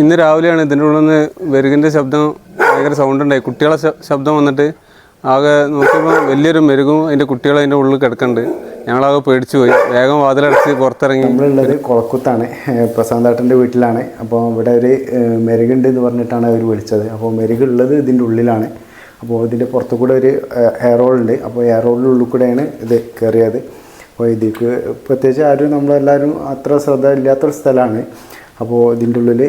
ഇന്ന് രാവിലെയാണ് ഇതിന്റെ ഉള്ളിൽ നിന്ന് മെരുകിന്റെ ശബ്ദം ഭയങ്കര സൗണ്ട് ഉണ്ടായി കുട്ടികളെ ശബ്ദം വന്നിട്ട് ആകെ നോക്കിയപ്പോൾ വലിയൊരു മെരുകും അതിന്റെ കുട്ടികൾ അതിന്റെ ഉള്ളിൽ കിടക്കുന്നുണ്ട്. ഞങ്ങളാകെ പേടിച്ചു പോയി. വേഗം വാതിലടച്ച് പുറത്തിറങ്ങി. നമ്മളുള്ളത് കുളക്കുത്താണ്. പ്രശാന്താട്ടന്റെ വീട്ടിലാണ്. അപ്പോൾ ഇവിടെ ഒരു മെരുകുണ്ട് എന്ന് പറഞ്ഞിട്ടാണ് അവർ വിളിച്ചത്. അപ്പോൾ മെരുകുള്ളത് ഇതിന്റെ ഉള്ളിലാണ്. അപ്പോൾ ഇതിന്റെ പുറത്തു കൂടെ ഒരു എയറോളുണ്ട് അപ്പോൾ എയർ ഉള്ളിൽ കൂടെയാണ് ഇത് കയറിയത്. അപ്പോൾ ഇതിക്ക് പ്രത്യേകിച്ച് ആരും നമ്മളെല്ലാവരും അത്ര ശ്രദ്ധ ഇല്ലാത്തൊരു സ്ഥലമാണ്. അപ്പോൾ ഇതിന്റെ ഉള്ളിൽ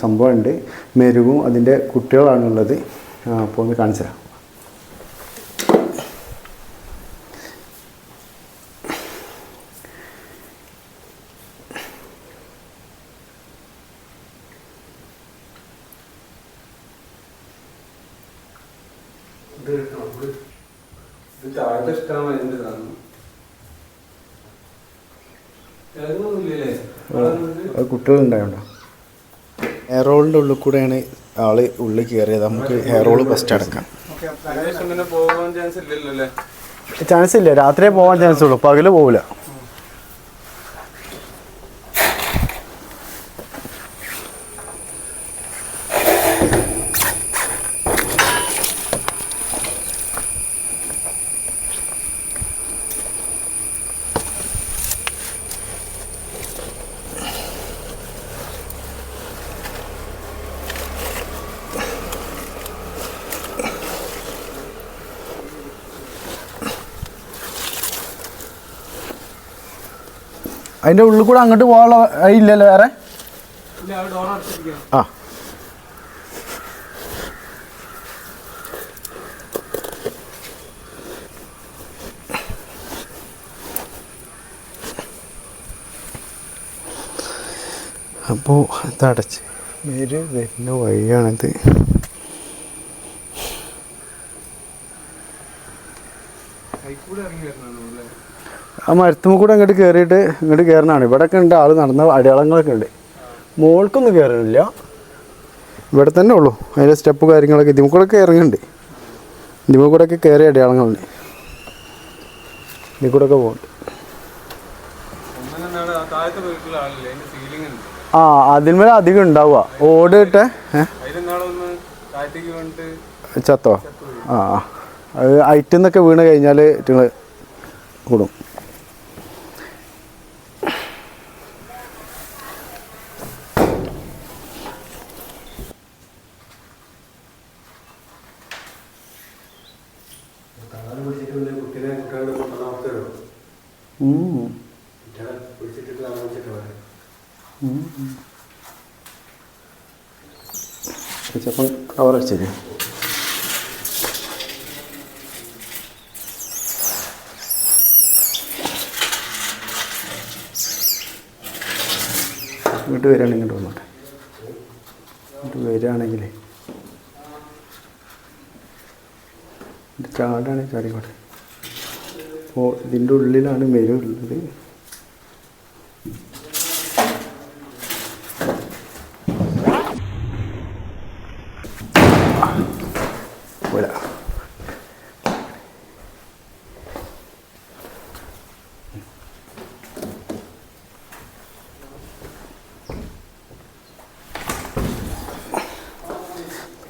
സംഭവമുണ്ട്. മെരുകും അതിന്റെ കുട്ടികളാണുള്ളത്. അപ്പോൾ ഒന്ന് കാണിച്ചു തരാം. അത് കുട്ടികളുണ്ടായോണ്ടോ? ഹെയർ റോളിന്റെ ഉള്ളിൽ കൂടെയാണ് ആൾ ഉള്ളിൽ കയറിയത്. നമുക്ക് ഹെയർ റോൾ ഫസ്റ്റ് അടക്കാം ചാൻസ് ഇല്ലല്ലോ ചാൻസ് ഇല്ല. രാത്രിയെ പോകാൻ ചാൻസ് ഉള്ളൂ. പകൽ പോകില്ല അതിന്റെ ഉള്ളിൽ കൂടെ അങ്ങോട്ട് പോകാനുള്ള ഇല്ലല്ലോ വേറെ? ആ. അപ്പോൾ ഇതടച്ച്. പേര് വരുന്ന വഴിയാണിത്. ആ മരത്തുമ്മ കൂടെ അങ്ങോട്ട് കയറിയിട്ട് ഇങ്ങോട്ട് കയറണതാണ് ഇവിടെയൊക്കെ ഉണ്ട് ആൾ നടന്ന അടയാളങ്ങളൊക്കെ ഉണ്ട്. മോൾക്കൊന്നും കയറണില്ല ഇവിടെ തന്നെ ഉള്ളൂ. അതിന്റെ സ്റ്റെപ്പ് കാര്യങ്ങളൊക്കെ ഇതിമ കൂടെ ഒക്കെ ഇറങ്ങുന്നുണ്ട് ഇതിമ കൂടെ ഒക്കെ കയറിയ അടയാളങ്ങളുണ്ട് ഇതിൽ കൂടെ ഒക്കെ പോകുന്നുണ്ട് ആ അതിന്മേൽ അധികം ഉണ്ടാവുക. ഓട് ഇട്ടെ ഒന്ന് താഴത്തേക്ക് ചത്തോ? ആ. അത് ഐറ്റിൽ നിന്നൊക്കെ വീണ് കഴിഞ്ഞാൽ നിങ്ങൾ കൂടും. ഉം. ചിലപ്പം കവർ അടിച്ചേരും ഇങ്ങോട്ട് വരികയാണെങ്കിൽ ഇങ്ങോട്ട് വന്നോട്ടെ. ഇങ്ങോട്ട് വരികയാണെങ്കിലേ ചാടാണെങ്കിൽ ചാടിക്കോട്ടെ. അപ്പോൾ ഇതിന്റെ ഉള്ളിലാണ് മെരുള്ളത്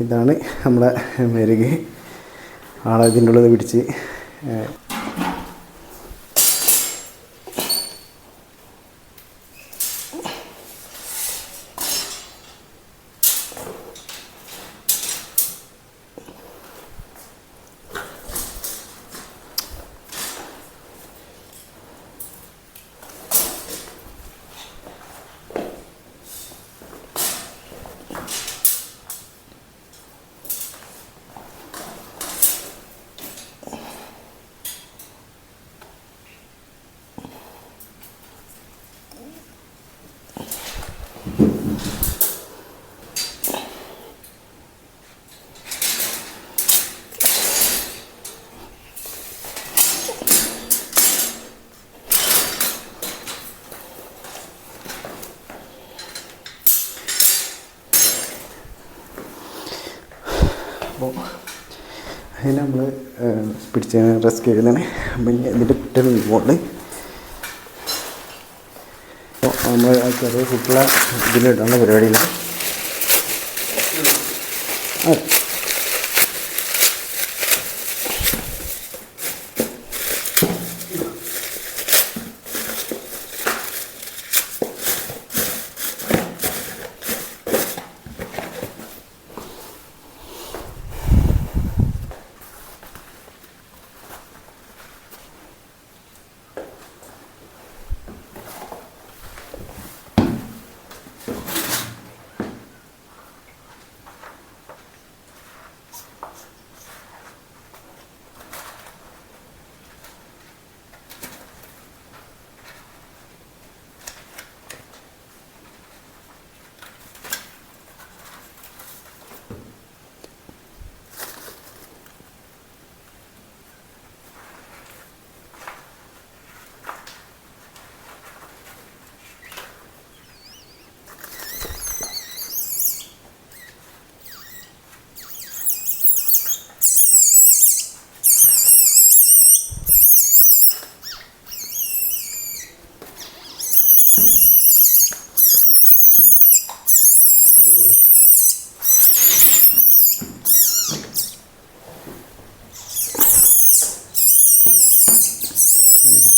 ഇതാണ് നമ്മുടെ മെരുക്. ആളെ ഇതിന്റെ ഉള്ളത് പിടിച്ച് അതിന് നമ്മൾ പിടിച്ച് റെസ്ക് ചെയ്തതാണ്. പിന്നെ ഇതിന്റെ കുട്ടികൾ പോകുന്നത് നമ്മൾ ആ ചെറിയ കുട്ടികളെ ഇതിലിടാനുള്ള പരിപാടിയില്ല. അതെ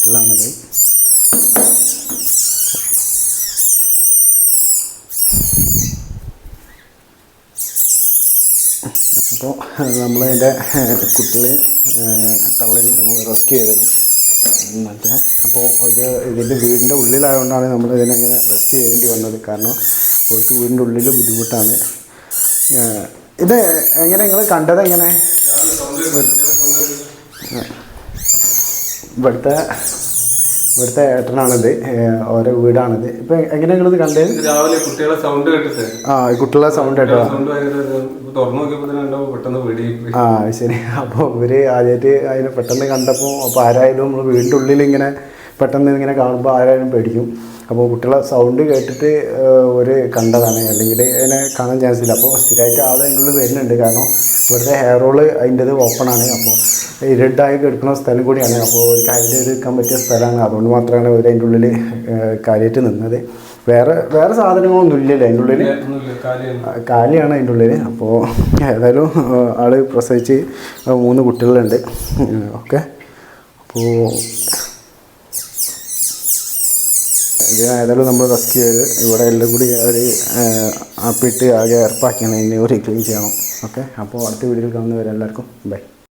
വീട്ടിലാണത് അപ്പോൾ നമ്മളതിന്റെ കുട്ടികളെ തള്ളിൽ റെസ്ക്യൂ ചെയ്തിരുന്നു മറ്റേ അപ്പോൾ ഇത് ഇതിന്റെ വീടിന്റെ ഉള്ളിലായതുകൊണ്ടാണ് നമ്മൾ ഇതിനെങ്ങനെ റെസ്ക്യൂ ചെയ്യേണ്ടി വന്നത്. കാരണം അവർക്ക് വീടിന്റെ ഉള്ളിൽ ബുദ്ധിമുട്ടാണ്. ഇത് എങ്ങനെ നിങ്ങൾ കണ്ടത് എങ്ങനെ ഇവിടുത്തെ ഇവിടുത്തെ ഏട്ടനാണിത് ഓരോ വീടാണിത്. ഇപ്പൊ എങ്ങനെ നിങ്ങളിത് കണ്ടത്? രാവിലെ കുട്ടികളെ സൗണ്ട് കേട്ടിട്ട്. ആ കുട്ടികളെ സൗണ്ട് കേട്ടോ. ആ ശരി. അപ്പോൾ ഇവർ ആദ്യമായിട്ട് അതിനെ പെട്ടെന്ന് കണ്ടപ്പോൾ അപ്പോൾ ആരായാലും നമ്മൾ വീടിന്റെ ഉള്ളിൽ ഇങ്ങനെ പെട്ടെന്ന് ഇങ്ങനെ കാണുമ്പോൾ ആരായാലും പേടിക്കും. അപ്പോൾ കുട്ടികളെ സൗണ്ട് കേട്ടിട്ട് ഒരു കണ്ടതാണ്. അല്ലെങ്കിൽ അതിനെ കാണാൻ ചാൻസ് ഇല്ല. അപ്പോൾ സ്ഥിരമായിട്ട് ആൾ അതിന്റെ ഉള്ളിൽ വരുന്നുണ്ട്. കാരണം ഇവിടുത്തെ ഹെയർ റോൾ അതിന്റെത് ഓപ്പണാണ് അപ്പോൾ ഇരുട്ടായി കിടക്കുന്ന സ്ഥലം കൂടിയാണ്. അപ്പോൾ ഒരു കാര്യം എടുക്കാൻ പറ്റിയ സ്ഥലമാണ്. അതുകൊണ്ട് മാത്രമാണ് അവർ അതിന്റെ ഉള്ളിൽ കാര്യമായിട്ട് നിന്നത്. വേറെ വേറെ സാധനങ്ങളൊന്നും ഇല്ലല്ലോ അതിന്റെ ഉള്ളിൽ കാലിയാണ് അതിന്റെ ഉള്ളിൽ അപ്പോൾ ഏതായാലും ആൾ പ്രസവിച്ച് മൂന്ന് കുട്ടികളുണ്ട്. ഓക്കെ. അപ്പോൾ ഇത് ഏതായാലും നമ്മൾ റെസ്ക്യൂ ചെയ്ത് ഇവിടെ എല്ലാം കൂടി ഒരു ആപ്പിട്ട് ആകെ ഏർപ്പാക്കിയാണ് ഇതിനെ ഒരു ക്ലീൻ ചെയ്യണം. ഓക്കെ അപ്പോൾ അടുത്ത വീഡിയോയിൽ കാണുന്നവരെല്ലാവർക്കും ബൈ